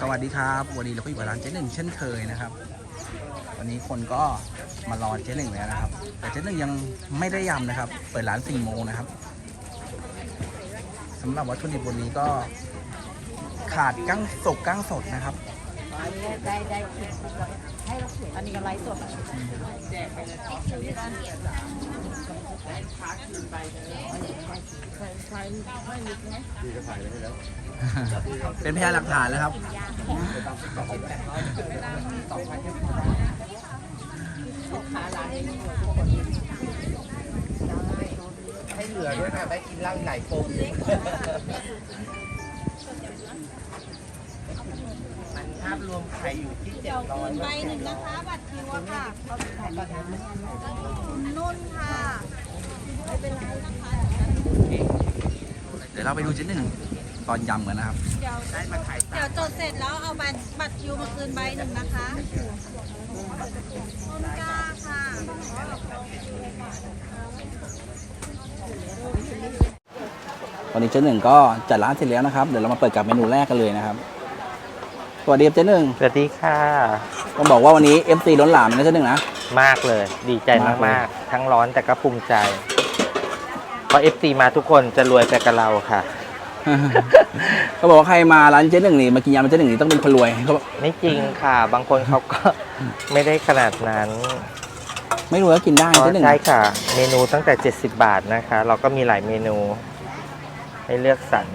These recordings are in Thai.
สวัสดีครับ วันนี้เราก็อยู่กับร้านเจ๊หนึ่งเช่นเคยนะครับ วันนี้คนก็มารอเจ๊หนึ่งแล้วนะครับ แต่เจ๊หนึ่งยังไม่ได้ยำนะครับ เปิดร้านสี่โมงนะครับสำหรับวัตถุดิบวันนี้ก็ขาดกั้งสกกั้งสดนะครับ ได้ได้ ให้เราอันนี้ก็ไลฟ์สดเป็นพยานหลักฐานแล้วครับให้เหลือด้วยนะได้กินเหล้าอีกหลายโป๊กมัน ภาพรวมขายอยู่ที่เจ็ดร้อยใบหนึ่งนะคะ บัตรคิวอะค่ะนุ่นค่ะเดี๋ยวเราไปดูเจ๊หนึ่งตอนยำกันนะครับ เดี๋ยวได้มาขายเดี๋ยวจดเสร็จแล้วเอาบัตรบัตรคิวมาคืนใบหนึ่งนะคะนุ่นกล้าค่ะตอนนี้เจ๊หนึ่งก็จัดร้านเสร็จแล้วนะครับ เดี๋ยวเรามาเปิดกับเมนูแรกกันเลยนะครับ สวัสดีครับเจ๊หนึ่งสวัสดีค่ะต้องบอกว่าวันนี้ FC ล้นหลามนะเจ๊หนึ่งนะ มากเลย ดีใจมากเลยมากๆทั้งร้อนแต่ก็ภูมิใจ เพราะ FC มาทุกคนจะรวยไปกับเราค่ะเขาบอกว่าใครมาร้านเจ๊หนึ่งนี่มากินยำเจ๊หนึ่งนี่ต้องเป็นคนรวยเขาบอกไม่จริงค่ะ บางคนเขาก็ไม่ได้ขนาดนั้น ไม่รวยก็กินได้อ๋อเจ๊หนึ่งใช่ค่ะ เมนูตั้งแต่ 70 บาทนะคะ เราก็มีหลายเมนู ให้เลือกสรร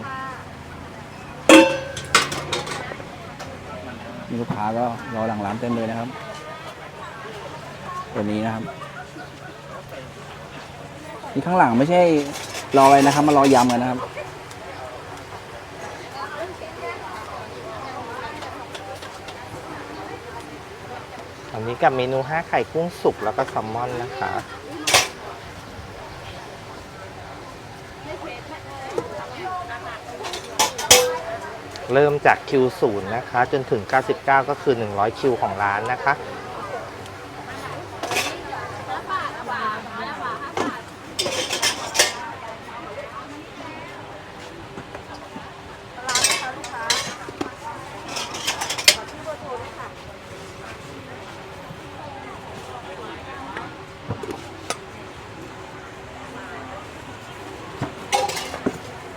มีลูกค้าก็รอหลังร้านเต็มเลยนะครับ ตัวนี้นะครับนี่ข้างหลังไม่ใช่รออะไรนะครับ มารอยำกันนะครับอันนี้กับเมนู5ไข่กุ้งสุกแล้วก็แซลมอนนะคะ เริ่มจากคิวศูนย์นะคะ จนถึง 99 ก็คือ 100 คิวของร้านนะคะ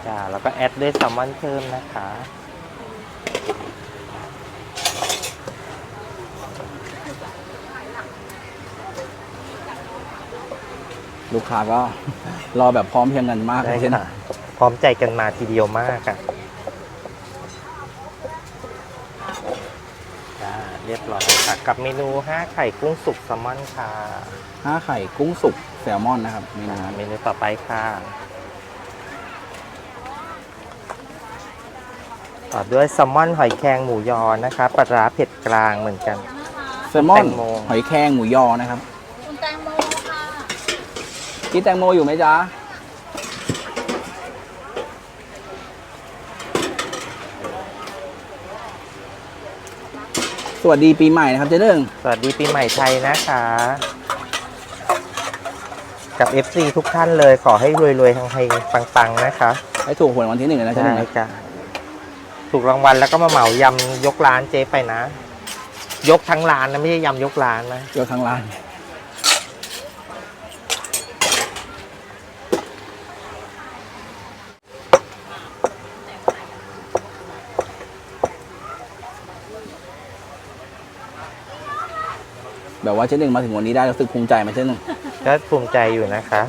จ้า แล้วก็แอดด้วยแซลมอนเพิ่มนะคะ ลูกค้าก็ รอแบบพร้อมเพรียงกันมากได้เลยเช่นค่ะพร้อมใจกันมาทีเดียวมากอะจ้าเรียบร้อยค่ะ กับเมนู5ไข่กุ้งสุกแซลมอนค่ะห้าไข่กุ้งสุกแซลมอนนะครับเมนูอ่านี้เมนูต่อไปค่ะต่อด้วยแซลมอนหอยแครงหมูยอนะคะปลาร้าเผ็ดกลางเหมือนกัน แซลมอนแตงโม หอยแครงหมูยอนะครับ คุณแตงโมค่ะ กินแตงโมอยู่ไหมจ๊ะสวัสดีปีใหม่นะครับเจ๊หนึ่งสวัสดีปีใหม่ไทยนะคะ กับ FC ทุกท่านเลยขอให้รวยๆทางไทยปังๆนะคะให้ถูกหวยรางวันที่หนึ่งเลยนะเจ๊หนึ่งได้นะจ้ะถูกรางวัลแล้วก็มาเหมายำยกร้านเจ๊ไปนะ ยกทั้งร้านนะไม่ใช่ยำยกร้านนะยกทางร้าน แบบว่าเจ๊หนึ่งมาถึงวันนี้ได้รู้สึกภูมิใจไหมเจ๊หนึ่งก็ภูมิใจอยู่นะคะ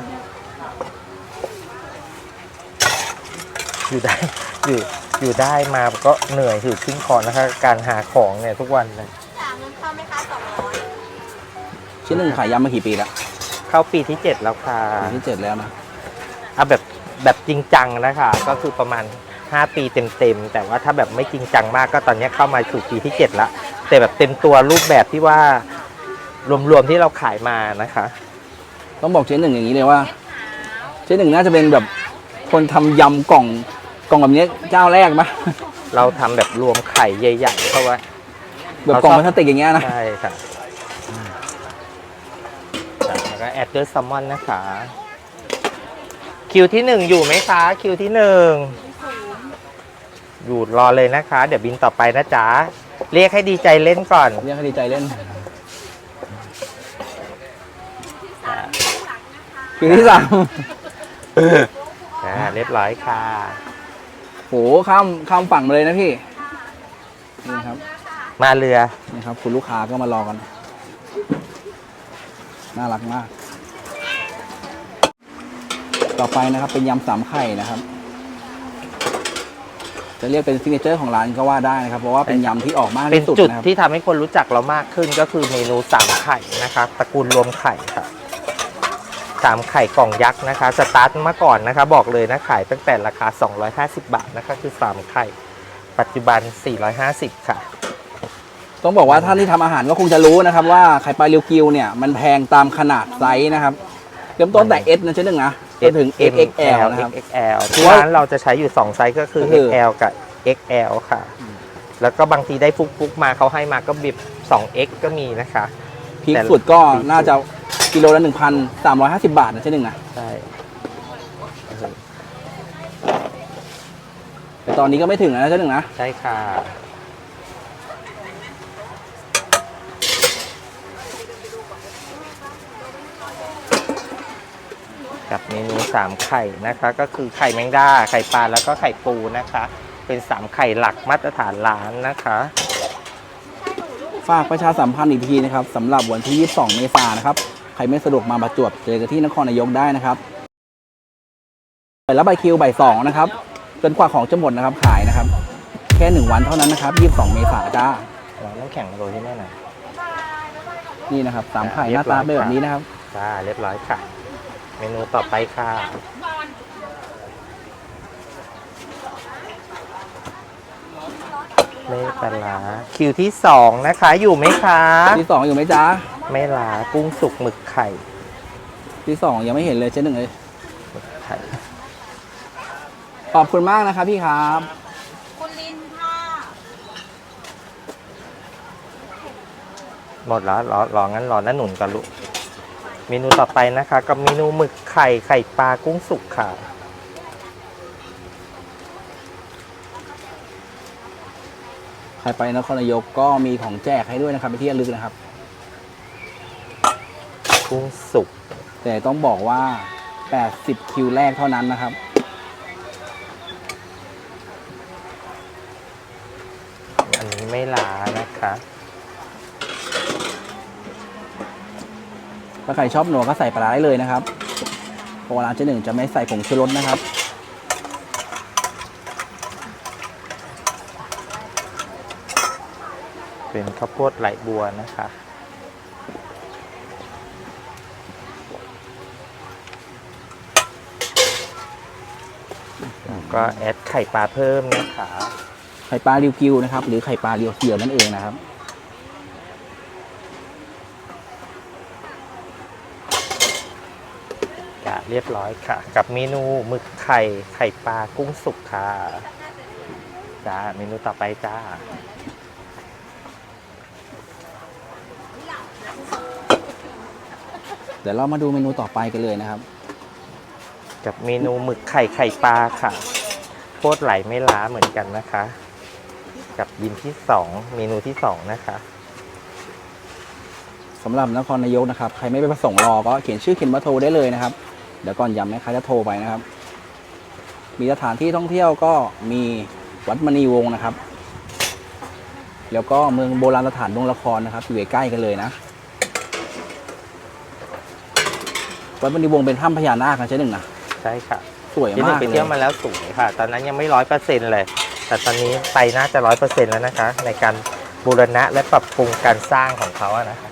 อยู่ได้อยู่อยู่ได้มาก็เหนื่อยถือขึ้นคอนะคะ การหาของเนี่ยทุกวันเลยสามเงินเข้าไหมคะสองร้อยเจ๊หนึ่งขายยำมากี่ปีแล้วเข้าปีที่เจ็ดแล้วค่ะปีที่เจ็ดแล้วนะเอาแบบแบบจริงจังนะคะ ก็คือประมาณ 5 ปีเต็มๆแต่ว่าถ้าแบบไม่จริงจังมากก็ตอนนี้เข้ามาสู่ปีที่7แล้วแต่แบบเต็มตัวรูปแบบที่ว่า รวมๆที่เราขายมานะคะ ต้องบอกเจ๊หนึ่งอย่างนี้เลยว่า เจ๊หนึ่งน่าจะเป็นแบบคนทำยำกล่องกล่องแบบนี้เจ้าแรกปะเราทำแบบรวมไข่ใหญ่ๆเข้าไว้ แบบกล่องพลาสติกอย่างเงี้ยนะ ใช่ค่ะแล้วก็แอดด้วยแซลมอนนะคะ คิวที่หนึ่งอยู่ไหมคะ คิวที่หนึ่งอยู่รอเลยนะคะ เดี๋ยวบินต่อไปนะจ๊ะ เรียกให้ดีใจเล่นก่อน เรียกให้ดีใจเล่น คิวที่สามอ่าเรียบร้อยค่ะโหข้ามข้ามฝั่งมาเลยนะพี่นี่ครับมาเรือ นี่ครับ คุณลูกค้าก็มารอกัน น่ารักมาก ต่อไปนะครับเป็นยำสามไข่นะครับ จะเรียกเป็นซิกเนเจอร์ของร้านก็ว่าได้นะครับ เพราะว่าเป็นยำที่ออกมากที่สุดจุดนะครับที่ทำให้คนรู้จักเรามากขึ้นก็คือเมนูสามไข่นะครับตระกูลรวมไข่ครับ 3 ไข่กล่องยักษ์นะคะ สตาร์ทมาก่อนนะคะ บอกเลยนะขายตั้งแต่ราคา 250 บาทนะคะคือ 3 ไข่ ปัจจุบัน 450 ค่ะ ต้องบอกว่าท่านที่ทำอาหารก็คงจะรู้นะครับว่าไข่ปลาเรียวกิวเนี่ยมันแพงตามขนาดไซส์นะครับเริ่มต้นแต่ S นะเช่นหนึ่งนะจนถึง XXL นะครับ XXL ที่ร้านเราจะใช้อยู่ 2 ไซส์ก็คือ XL กับ XL ค่ะ แล้วก็บางทีได้ฟุกๆมาเขาให้มาก็บีบ 2X ก็มีนะคะ พีคสุดก็น่าจะ กิโลละ1,350 บาทนะเช่นหนึ่งนะใช่แต่ตอนนี้ก็ไม่ถึงนะเช่นหนึ่งนะ ใช่ค่ะกับเมนูสามไข่นะคะ ก็คือไข่แมงดาไข่ปลาแล้วก็ไข่ปูนะคะ เป็นสามไข่หลักมาตรฐานร้านนะคะฝากประชาสัมพันธ์อีกทีนะครับสำหรับวันที่ 22 เมษายนนะครับ ใครไม่สะดวกมาประจวบเจอกันที่นครนายกได้นะครับเปิดรับใบคิวใบสองนะครับจนกว่าของจะหมดนะครับขายนะครับ แค่หนึ่งวันเท่านั้นนะครับ22เมษายนจ้าร้านน้ำแข็งมาโรยที่แม่หน่อยนี่นะครับสามไข่หน้าตาเป็นแบบนี้นะครับจ้าเรียบร้อยค่ะ เมนูต่อไปค่ะไม่ปลาร้าคิวที่สองนะคะอยู่ไหมคะ ที่สองอยู่ไหมจ้า ไม่ลากุ้งสุกหมึกไข่ที่สองยังไม่เห็นเลยเช่นหนึ่งเลยหมึกไข่ขอบคุณมากนะครับพี่ครับ คุณลินค่ะหมดแล้วรอรองั้นรอน้าหนุนก่อนลูกเมนูต่อไปนะคะ กับเมนูหมึกไข่ไข่ปลากุ้งสุกค่ะใครไปนครนายกก็มีของแจกให้ด้วยนะครับไปนที่ระลึกนะครับ กุ้งสุก แต่ต้องบอกว่า 80 คิวแรกเท่านั้นนะครับ อันนี้ไม่ลานะคะถ้าใครชอบหนัวก็ใส่ปลาร้าได้เลยนะครับเพราะว่าร้านเจ๊หนึ่งจะไม่ใส่ผงชูรสนะครับเป็นข้าวโพดไหลบัวนะคะ แล้ว ก็แอดไข่ปลาเพิ่มนะคะไข่ปลาริวกิวนะครับ หรือไข่ปลาเรียวเสียวนั่นเองนะครับจะเรียบร้อยค่ะ กับเมนูหมึกไข่ไข่ปลากุ้งสุกค่ะจ้าเมนูต่อไปจ้าเดี๋ยวเรามาดูเมนูต่อไปกันเลยนะครับ กับเมนูหมึกไข่ไข่ปลาค่ะ โคตรไหลไม่ล้าเหมือนกันนะคะ กับยินที่สองเมนูที่สองนะคะสำหรับนครนายกนะครับ ใครไม่ไปประสงค์รอก็เขียนชื่อเขียนเบอร์โทรได้เลยนะครับ เดี๋ยวก่อนย้ำนะคะจะโทรไปนะครับ มีสถานที่ท่องเที่ยวก็มีวัดมณีวงศ์นะครับ แล้วก็เมืองโบราณสถานดงละครนะครับ อยู่ใกล้ๆกันเลยนะ วัดมณีวงศ์เป็นถ้ำพญานาคนะเจ๊หนึ่งนะ ใช่ค่ะ สวยที่หนึ่มางกไปเลเที่ยวยมาแล้วสวยค่ะ ตอนนั้นยังไม่ร้อยเปอร์เซ็นต์เลย แต่ตอนนี้ไปน่าจะร้อยเปอร์เซ็นต์แล้วนะคะ ในการบูรณะและปรับปรุงการสร้างของเขาอะนะคะ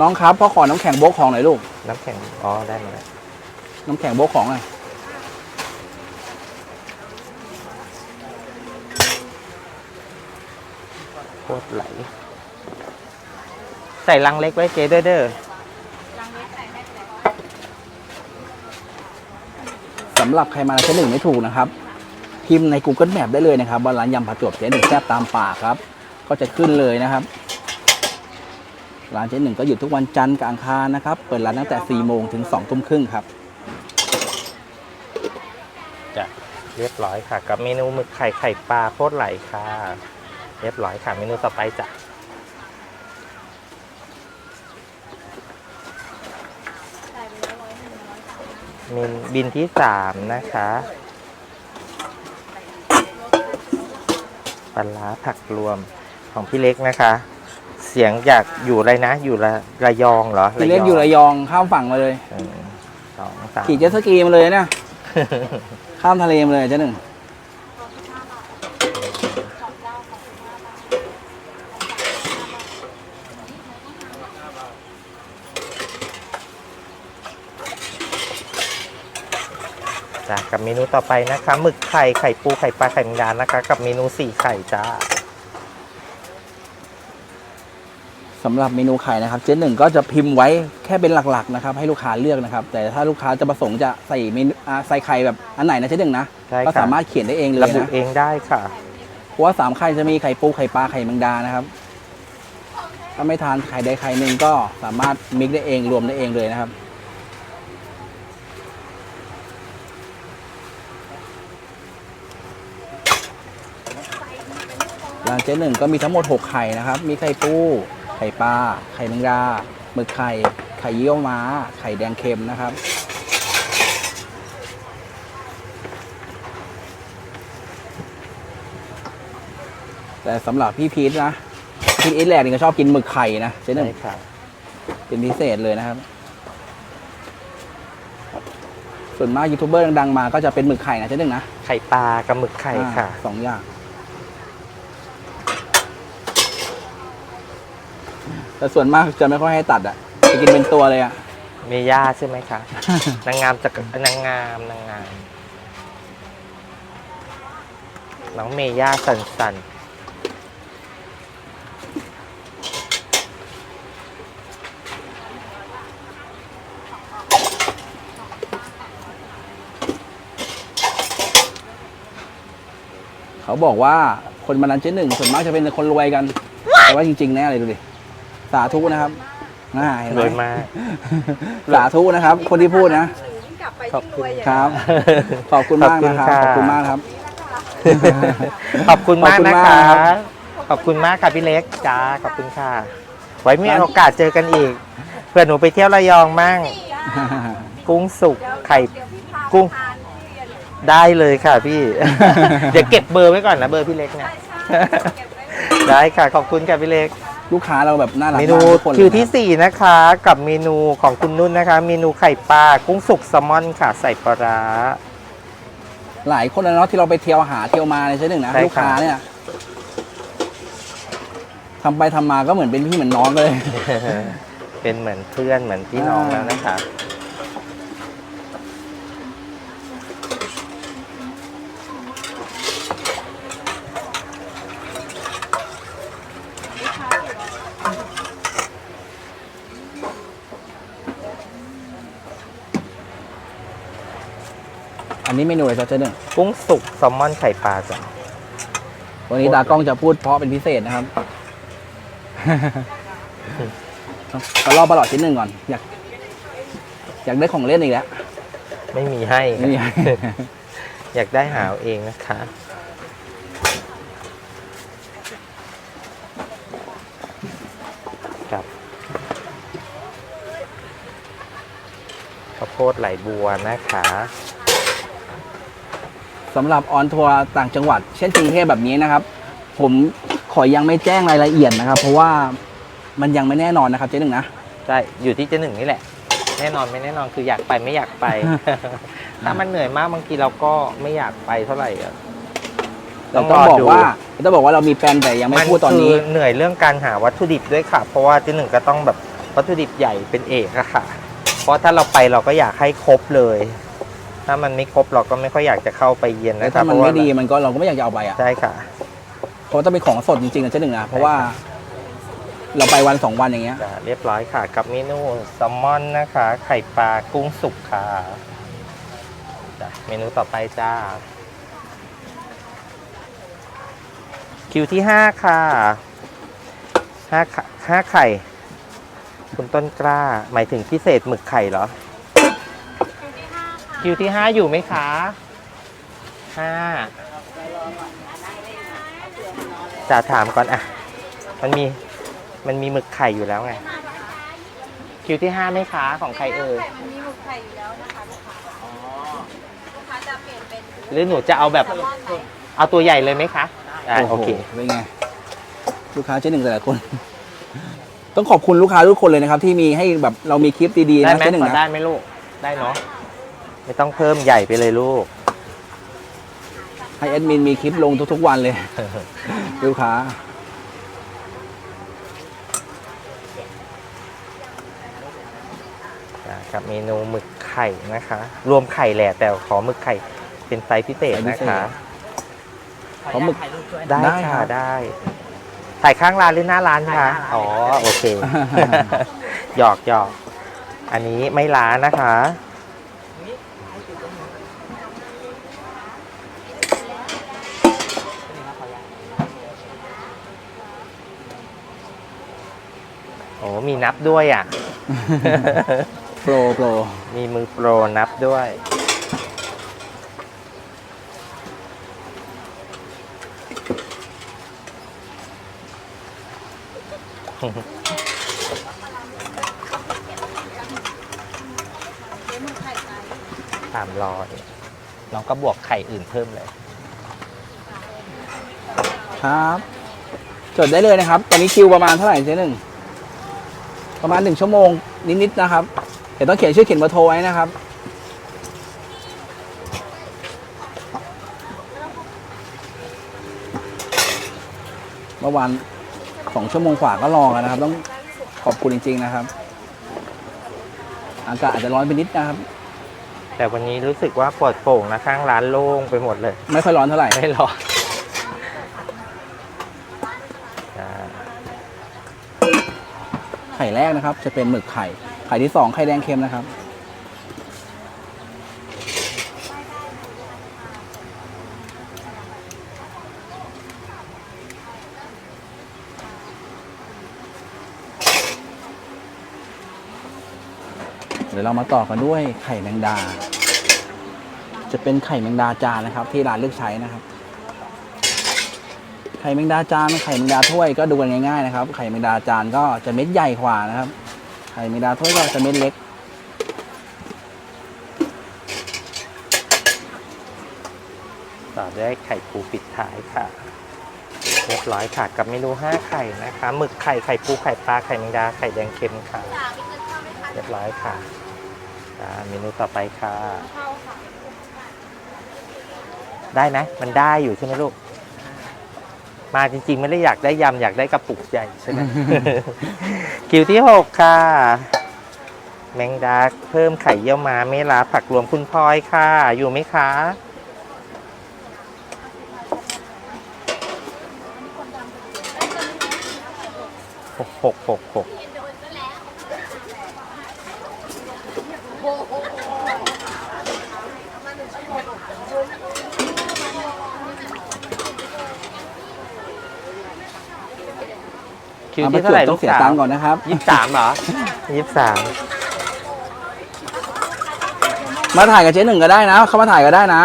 น้องครับพ่อขอน้ำแข็งโบ๊กของหน่อยลูก น้ำแข็งอ๋อได้มาแล้วน้ำแข็งโบ๊กของหน่อยโคตรไหล ใส่ลังเล็กไว้เจ๊ด้วยเด้อำหรับใครมาร้านเจ๊หนึ่งไม่ถูกนะครับ พิมพ์ใน Google Map ได้เลยนะครับว่าร้านยำผาจวบเจ๊หนึ่งแซ่บตามปากครับ ก็จะขึ้นเลยนะครับ ร้านเจ๊หนึ่งก็หยุดทุกวันจันทร์กับอังคารนะครับ เปิดร้านตั้งแต่4โมงถึง2ทุ่มครึ่งครับ จะเรียบร้อยค่ะ กับเมนูหมึกไข่ไข่ปลาโคตรไหลค่ะ เรียบร้อยค่ะเมนูต่อไปจ้ะ มินบินที่สามนะคะปลาร้าผักรวมของพี่เล็กนะคะ เสียงอยากอยู่อะไรนะ อยู่ระระยองเหรอพี่เล็กอยู่ระยองข้ามฝั่งมาเลยหนึ่งสองสามขี่เจ็ตสกีมาเลยเนี่ย ข้ามทะเลมาเลยเจ๊หนึ่ง กับเมนูต่อไปนะคะหมึกไข่ไข่ปูไข่ปลาไข่แมงดานะคะ กับเมนูสี่ไข่จ้าสำหรับเมนูไข่นะครับ เจ๊หนึ่งก็จะพิมพ์ไว้แค่เป็นหลักๆนะครับให้ลูกค้าเลือกนะครับ แต่ถ้าลูกค้าจะประสงค์จะใส่เมนูอ่าใส่ไข่แบบอันไหนนะเจ๊หนึ่งนะใช่ค่ะ ก็สามารถเขียนได้เองเลยระบุนะเองได้ค่ะ เพราะว่าสามไข่จะมีไข่ปูไข่ปลาไข่แมงดานะครับถ้าไม่ทานไข่ใดไข่หนึ่งก็สามารถมิกได้เองรวมได้เองเลยนะครับ ร้านเจ๊หนึ่งก็มีทั้งหมด 6 ไข่นะครับ มีไข่ปู ไข่ปลา ไข่แมงดาหมึกไข่ ไข่เยี่ยวม้า ไข่แดงเค็มนะครับ แต่สำหรับพี่พีทนะ พี่พีทแหลกนี่ก็ชอบกินหมึกไข่นะเจ๊หนึ่งใช่ค่ะเป็นพิเศษเลยนะครับ ส่วนมากยูทูบเบอร์ดังๆมาก็จะเป็นหมึกไข่นะเจ๊หนึ่งนะ ไข่ปลากับหมึกไข่ค่ะอ่าสองอย่าง แต่ส่วนมากจะไม่ค่อยให้ตัดอะจะกินเป็นตัวเลยอะ เมย่าใช่ไหมคะ นางงามจากนางงามนางงามน้องเมย่าสันสันเขาบอกว่าคนมานั้นเจ๊หนึ่งส่วนมากจะเป็นคนรวยกัน แต่ว่าจริงๆแน่เลยดูดิ สาธุนะครับง่ายรวยมาก สาธุนะครับ คนที่พูดนะขอบคุณครับ ขอบคุณมากนะครับขอบคุณมากครับขอบคุณมากนะขอบคุณคะมากครับขอบคุณมากค่ะพี่เล็กจ้าขอบคุณค่ะ ไว้มีโอกาสเจอกันอีก เพื่อหนูไปเที่ยวระยองมั่ง กุ้งสุกไข่กุ้งได้เลยค่ะพี่ เดี๋ยวเก็บเบอร์ไว้ก่อนนะเบอร์พี่เล็กเนี่ยได้ค่ะ ขอบคุณค่ะพี่เล็ก ลูกค้าเราแบบน่ารักเมมากนูทุกคนเลยคิวที่นะ4นะคะ กับเมนูของคุณนุ่นนะคะ เมนูไข่ปลากุ้งสุกแซลมอนค่ะใส่ปลาร้า หลายคนนะเนาะที่เราไปเที่ยวหาเที่ยวมาในเจ๊หนึ่งนะใช่ครับลูกค้าเนี่ยทำไปทำมาก็เหมือนเป็นพี่เหมือนน้องเลย เป็นเหมือนเพื่อนเหมือนพี่น้องแล้วนะคะ นนี้เมนูอะไรจ๊ะเจ๊หนึ่งกุ้งสุกแซลมอนไข่ปลาจ้ะวันนี้ตากล้องจะพูดเพราะเป็นพิเศษนะครับก็รอประหลอดชิ้นหนึ่งก่อน อยาก อยากได้ของเล่นอีกแล้ว ไม่มีให้ ไม่มีให้ อยากได้หาเอาเองนะคะ กับข้าวโพดไหลบัวนะคะ สำหรับออนทัวร์ต่างจังหวัด เช่นกรุงเทพแบบนี้นะครับ ผมขอยังไม่แจ้งรายละเอียดนะครับ เพราะว่ามันยังไม่แน่นอนนะครับเจ๊หนึ่งนะ ใช่ อยู่ที่เจหนึ่งนี่แหละ แน่นอนไม่แน่นอนคืออยากไปไม่อยากไป ถ้ามันเหนื่อยมากบางทีเราก็ไม่อยากไปเท่าไหร่อะ เราต้องบอกว่าต้องบอกว่าเรามีแปลนแต่ยังไม่พูดตอนนี้คืเหนื่อยเรื่องการหาวัตถุดิบด้วยค่ะ เพราะว่าเจหนึ่งก็ต้องแบบวัตถุดิบใหญ่เป็นเอกอะค่ะ เพราะถ้าเราไปเราก็อยากให้ครบเลย ถ้ามันไม่ครบเราก็ไม่ค่อยอยากจะเข้าไปเย็นแล้วนะถ้าคะมันเพราะว่าไม่ดีมันก็เราก็ไม่อยากจะเอาไปอะใช่ค่ะเพราะต้องเป็นของสดจริงๆนะเจ๊หนึ่งนะเพราะว่า เราไปวันสองวันอย่างเงี้ยจะเรียบร้อยค่ะ กับเมนูแซลมอนนะคะ ไข่ปลากุ้งสุกค่ะจ้ะเมนูต่อไปจ้า คิวที่ห้าค่ะห้าไข่ห้าไข่ คุณต้นกล้า หมายถึงพิเศษหมึกไข่เหรอ คิวที่ห้าอยู่ไหมคะห้าจะถามก่อนอะ มันมี มันมีหมึกไข่อยู่แล้วไง คิวที่ห้าไหมคะของใครเอ่ยมีหมึกไข่อยู่แล้วนะคะลูกค้าลูกค้าจะเปลี่ยนเป็นหรือหนูจะเอาแบบ แซลมอนไหมเอาตัวใหญ่เลยไหมคะอ่าโอเคเป็นไง ลูกค้าเจ๊หนึ่งแต่ละคน ต้องขอบคุณลูกค้าทุกคนเลยนะครับ ที่มีให้แบบเรามีคลิปดีๆได้นะไหมเจ๊หนึ่งขอได้นะไหมลูก ได้เนาะ ไม่ต้องเพิ่มใหญ่ไปเลยลูก ให้แอดมินมีคลิปลงทุกๆวันเลย ลูกค้าอ่ากับเมนูหมึกไข่นะคะ รวมไข่แหละแต่ขอหมึกไข่เป็นไซส์พิเศษนะคะเพราะหมึกได้ได้ครัค่ะบ ได้ ถ่ายข้างร้านหรือหน้าร้านคะอ๋อ โอเค หยอกหยอก อันนี้ไม่ร้านนะคะ มีนับด้วยอะ โปรโปรมีมือโปรนับด้วย สามร้อยน้องก็บวกไข่อื่นเพิ่มเลย ครับ จดได้เลยนะครับ ตอนนี้คิวประมาณเท่าไหร่เจ๊หนึ่ง ประมาณหนึ่งชั่วโมงนิดๆนะครับ เดี๋ยวต้องเขียนชื่อเขียนเบอร์โทรไว้นะครับ เมื่อวานสองชั่วโมงกว่าก็รอกันนะครับ ต้องขอบคุณจริง ๆนะครับ อากาศอาจจะร้อนไปนิดนะครับ แต่วันนี้รู้สึกว่าปลอดโปร่งนะข้างร้านโล่งไปหมดเลย ไม่ค่อยร้อนเท่าไหร่ ไม่ร้อนจ้า ไข่แรกนะครับ จะเป็นหมึกไข่ ไข่ที่สองไข่แดงเค็มนะครับ เดี๋ยวเรามาต่อกันด้วยไข่แมงดา จะเป็นไข่แมงดาจานนะครับ ที่ร้านเลือกใช้นะครับ ไข่แมงดาจานไข่แมงดาถ้วยก็ดูกันง่ายๆนะครับ ไข่แมงดาจานก็จะเม็ดใหญ่กว่านะครับ ไข่แมงดาถ้วยก็จะเม็ดเล็ก ต่อด้วยไข่ปูปิดท้ายค่ะเรียบร้อยค่ะกับเมนูห้าไข่นะคะหมึกไข่ไข่ปูไข่ปลาไข่แมงดาไข่แดงเค็มค่ะ เรียบร้อยค่ะอ่าเมนูต่อไปค่ะ ได้ไหมมันได้อยู่ใช่ไหมลูก มาจริงๆ ไม่ได้อยากได้ยำอยากได้กระปุกใหญ่ใช่ไหม คิวที่หกค่ะ แมงดาเพิ่มไข่เยี่ยวม้าเมลาผักรวมคุณพลอยค่ะ อยู่ไหมคะหกหกหกหก คิวที่เท่าไหร่ต้ลูองกเสียสาตัวงค์ก่อนนะครับ ยี่สิบสามเหรอยี่สิบสามมาถ่ายกับเจ๊หนึ่งก็ได้นะ เข้ามาถ่ายก็ได้นะ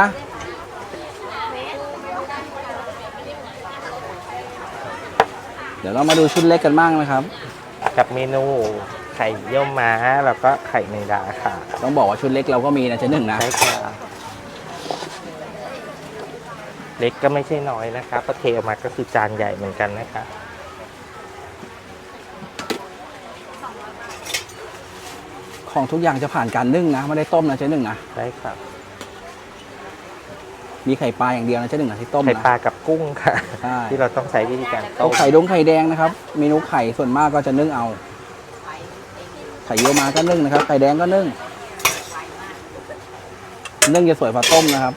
เดี๋ยวเรามาดูชุดเล็กกันบ้างนะครับ กับเมนูไข่เยี่ยวม้าแล้วก็ไข่แมงดาค่ะต้องบอกว่าชุดเล็กเราก็มีนะเจ๊หนึ่งนะ ใช่ค่ะเล็กก็ไม่ใช่น้อยนะคะประเทออกมาก็คือจานใหญ่เหมือนกันนะคะ ของทุกอย่างจะผ่านการนึ่งนะไม่ได้ต้มนะเจ๊หนึ่งนะได้ครับมีไข่ปลาอย่างเดียวนะเจ๊หนึ่งนะที่ต้มไข่นะปลากับกุ้งค่ะ ใช่ที่เราต้องใช้วิธีการเอาต้มไข่ดงไข่แดงนะครับเมนูไข่ส่วนมากก็จะนึ่งเอา ไข่เยี่ยวมาก็นึ่งนะครับ ไข่แดงก็นึ่งนึ่งจะสวยกว่าต้มนะครับ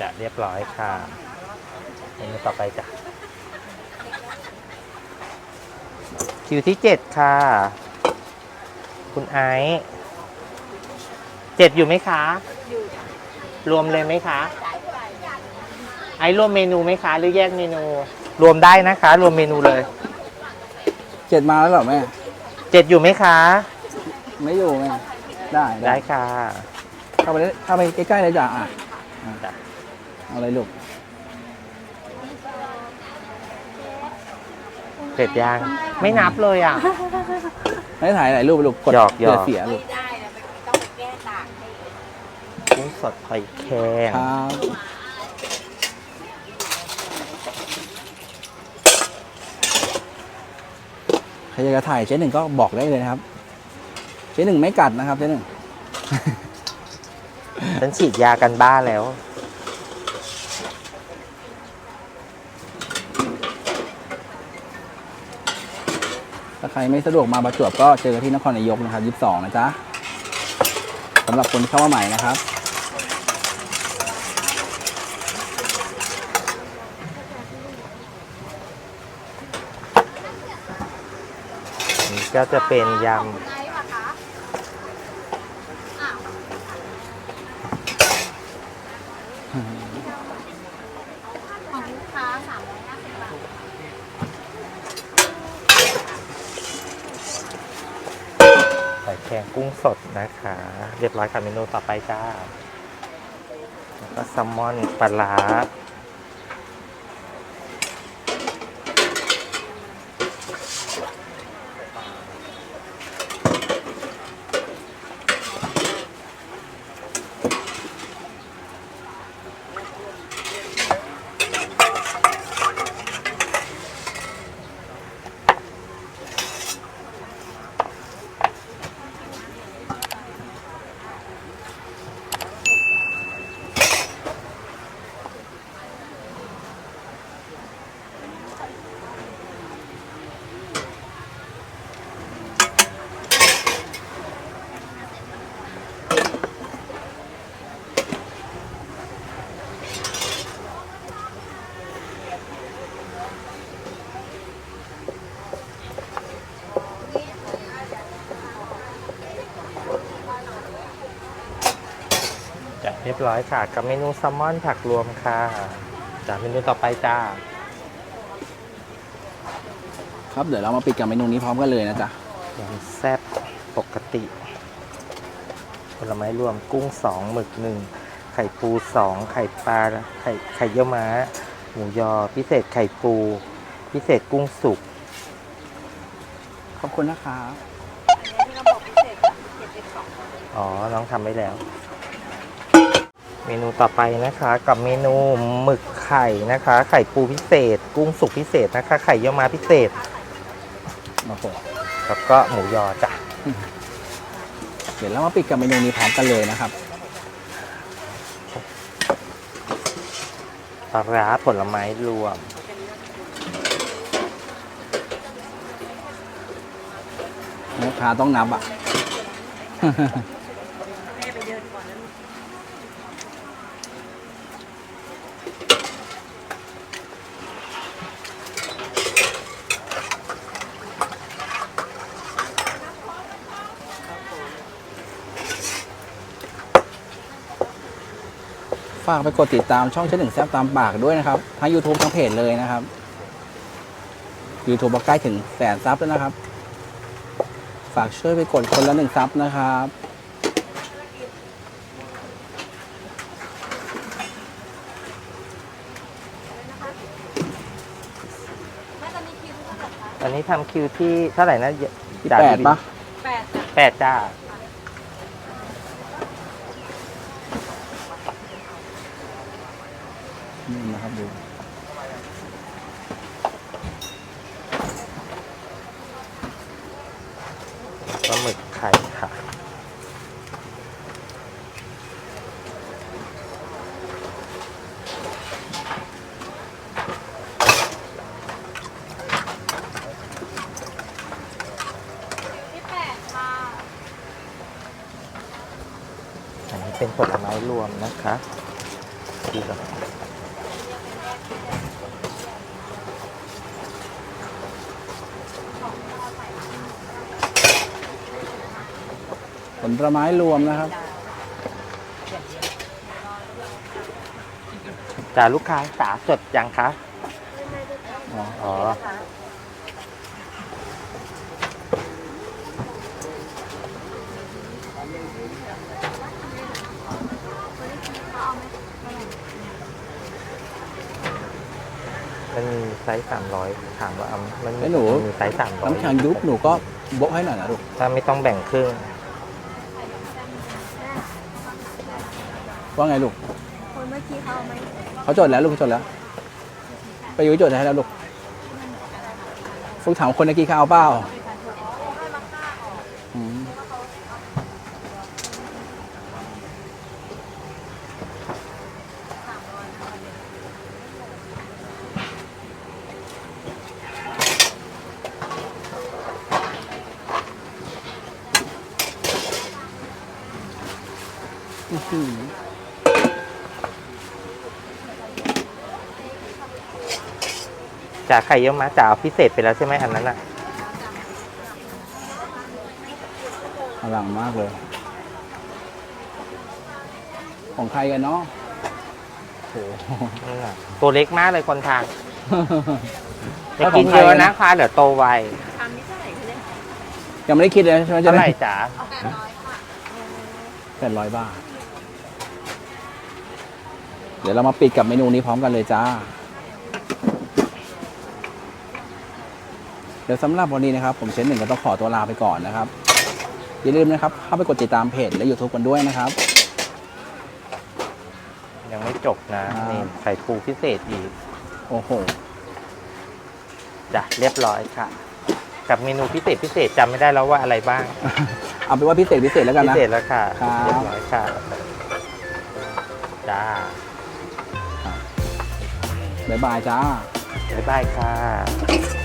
จะเรียบร้อยค่ะเมนูต่อไปจ้ะ คิวที่เจ็ดค่ะ คุณไอซ์เจ็ดอยู่ไหมคะ รวมเลยไหมคะ ไอซ์รวมเมนูไหมคะ หรือแยกเมนูรรวมได้นะคะ รวมเมนูเลย เจ็ดมาแล้วเหรอแม่ เจ็ดอยู่ไหมคะ ไม่อยู่แม่ได้ได้ค่ะ เข้าไปเลยเข้าไปใกล้ๆเลยจ้ะอะอะจ้ะเอาเลยลูกเสร็จยังไม่นับเลยอะให้ถ่ายหลายรูปลูกกดหยอกหยอก เสียลูกได้เลยต้องไปแก้ต่างให้กุ้งสดหอยแครงครับใครอยากจะถ่ายเจ๊หนึ่งก็บอกได้เลยนะครับเจ๊หนึ่งไม่กัดนะครับเจ๊หนึ่งฉันฉีดยากันบ้าแล้ว ใครไม่สะดวกมาประจวบก็เจอที่นครนายกนะครับ 22 นะจ๊ะสำหรับคนที่เข้ามาใหม่นะครับนี่ก็จะเป็นยำ หอยแครงกุ้งสดนะคะ เรียบร้อยค่ะเมนูต่อไปจ้าแล้วก็แซลมอนปลาร้า ยบร้อยค่ะ กับเมนูแซลมอนผักรวมค่ะจากเมนูต่อไปจ้า ครับเดี๋ยวเรามาปิดกับเมนูนี้พร้อมกันเลยนะจ๊ะยำแซ่บปกติผลไม้รวมกุ้งสองหมึกหนึ่งไข่ปูสองไข่ปลาไข่ไข่เยี่ยวม้า หมูยอ พิเศษไข่ปู พิเศษกุ้งสุกขอบคุณนะครับที่เราบอกพิเศษเจ็ดสิบสองอ๋อ น้องทำไว้แล้ว เมนูต่อไปนะคะ กับเมนูหมึกไข่นะคะ ไข่ปูพิเศษ กุ้งสุกพิเศษนะคะ ไข่เยี่ยวม้าพิเศษโอ้โหแล้วก็หมูยอจ้ะเดี๋ยวเรามาปิดกับเมนูนี้พร้อมกันเลยนะครับปลาร้าผลไม้รวม ลูกค้าต้องนับอะ ฝากไปกดติดตามช่องเช่นหนึ่งแซบตามปากด้วยนะครับทั้ง YouTube ทั้งเพจเลยนะครับ YouTube ก็ใกล้ถึงแสนซับแล้วนะครับ ฝากช่วยไปกดคนละหนึ่งซับนะครับอันนี้ทำคิวที่เท่าไหร่นะที่จ่าแปดดีปะแปดแปดจ้า นี่นะครับดู ปลาหมึกไข่ค่ะ ที่แปดค่ะ อันนี้เป็นผลไม้รวมนะคะดีก่อน ผลไม้รวมนะครับจ่าลูกค้าสาสดยังคะอ๋ออ๋อมันมีไซส์สามร้อยถามว่าเอามันมีไอ้หนูมีไซส์สามร้อยน้ำแข็งยุบหนูก็โบะให้หน่อยนะลูกถ้าไม่ต้องแบ่งครึ่ง ว่าไงลูก คนเมื่อกี้เขาเอาไหมเขาจดแล้วลูกเขาจดแล้ว ไปยุ้ยจดให้แล้วลูกฟุกถามคนเมื่อกี้เขาเอาเปล่า จ่าไข่เยอะมาจ่าเอาพิเศษไปแล้วใช่ไหมอันนั้นอะอลังมากเลย ของใครกันเนาะโอ้โหนั่นน่ะตัวเล็กมากเลยคนทานอแล้ย่าวขกิองนใครเยอะนะนะคะเดี๋ยวโตไวชามนี้เท่าไหร่คะเนี่ยยังไม่ได้คิดเลยใช่ไหมจะเท่าไหร่ได้จ๋าแปดร้อยบาท เดี๋ยวเรามาปิดกับเมนูนี้พร้อมกันเลยจ้า เดี๋ยวสำหรับวันนี้นะครับผมเชนหนึ่งก็ต้องขอตัวลาไปก่อนนะครับ อย่าลืมนะครับเข้าไปกดติดตามเพจและ YouTube กันด้วยนะครับ ยังไม่จบนะอ่านี่ นี่ไข่ปูพิเศษอีกโอ้โหจ้ะเรียบร้อยค่ะ กับเมนูพิเศษพิเศษจำไม่ได้แล้วว่าอะไรบ้างเอาเป็นว่าพิเศษพิเศษแล้วกันพินะ เศษแล้วค่ะครับ เรียบร้อยค่ะจ้าบ๊ายบายจ้า บ๊ายบายค่ะ